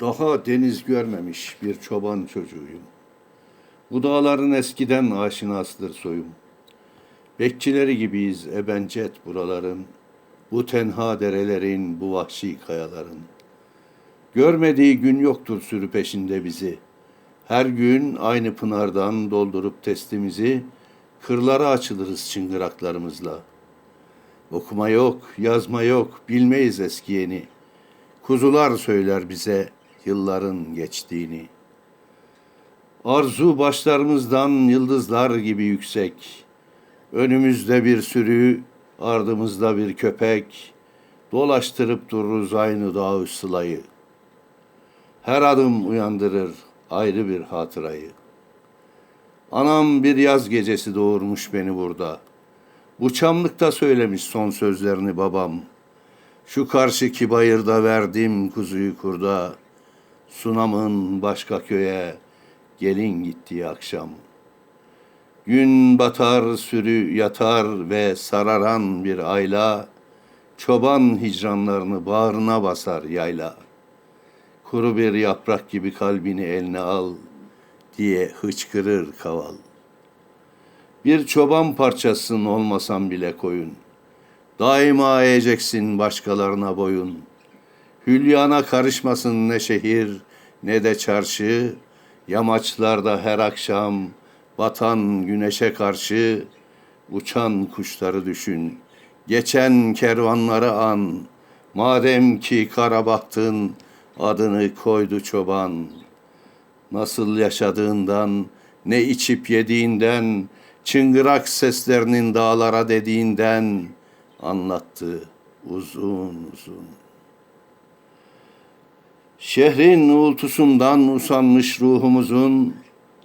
Daha deniz görmemiş bir çoban çocuğuyum. Bu dağların eskiden aşinasıdır soyum. Bekçileri gibiyiz ebencet buraların. Bu tenha derelerin, bu vahşi kayaların. Görmediği gün yoktur sürü peşinde bizi. Her gün aynı pınardan doldurup testimizi, kırlara açılırız çıngıraklarımızla. Okuma yok, yazma yok, bilmeyiz eski yeni. Kuzular söyler bize yılların geçtiğini. Arzu başlarımızdan yıldızlar gibi yüksek. Önümüzde bir sürü, ardımızda bir köpek. Dolaştırıp dururuz aynı dağı sılayı. Her adım uyandırır ayrı bir hatırayı. Anam bir yaz gecesi doğurmuş beni burada. Bu çamlıkta söylemiş son sözlerini babam. Şu karşıki bayırda verdim kuzuyu kurda. Sunam'ın başka köye gelin gittiği akşam. Gün batar sürü yatar ve sararan bir ayla. Çoban hicranlarını bağrına basar yayla. Kuru bir yaprak gibi kalbini eline al diye hıçkırır kaval. Bir çoban parçasın olmasan bile koyun. Daima eğeceksin başkalarına boyun. Hülyana karışmasın ne şehir ne de çarşı. Yamaçlarda her akşam batan güneşe karşı uçan kuşları düşün. Geçen kervanları an. Madem ki kara baktın adını koydu çoban. Nasıl yaşadığından, ne içip yediğinden, çıngırak seslerinin dağlara dediğinden anlattı uzun uzun. Şehrin uğultusundan usanmış ruhumuzun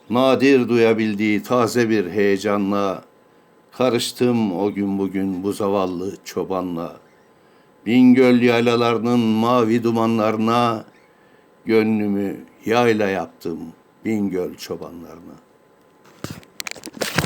nadir duyabildiği taze bir heyecanla karıştım o gün bugün bu zavallı çobanla. Bingöl yaylalarının mavi dumanlarına gönlümü yayla yaptım Bingöl çobanlarına.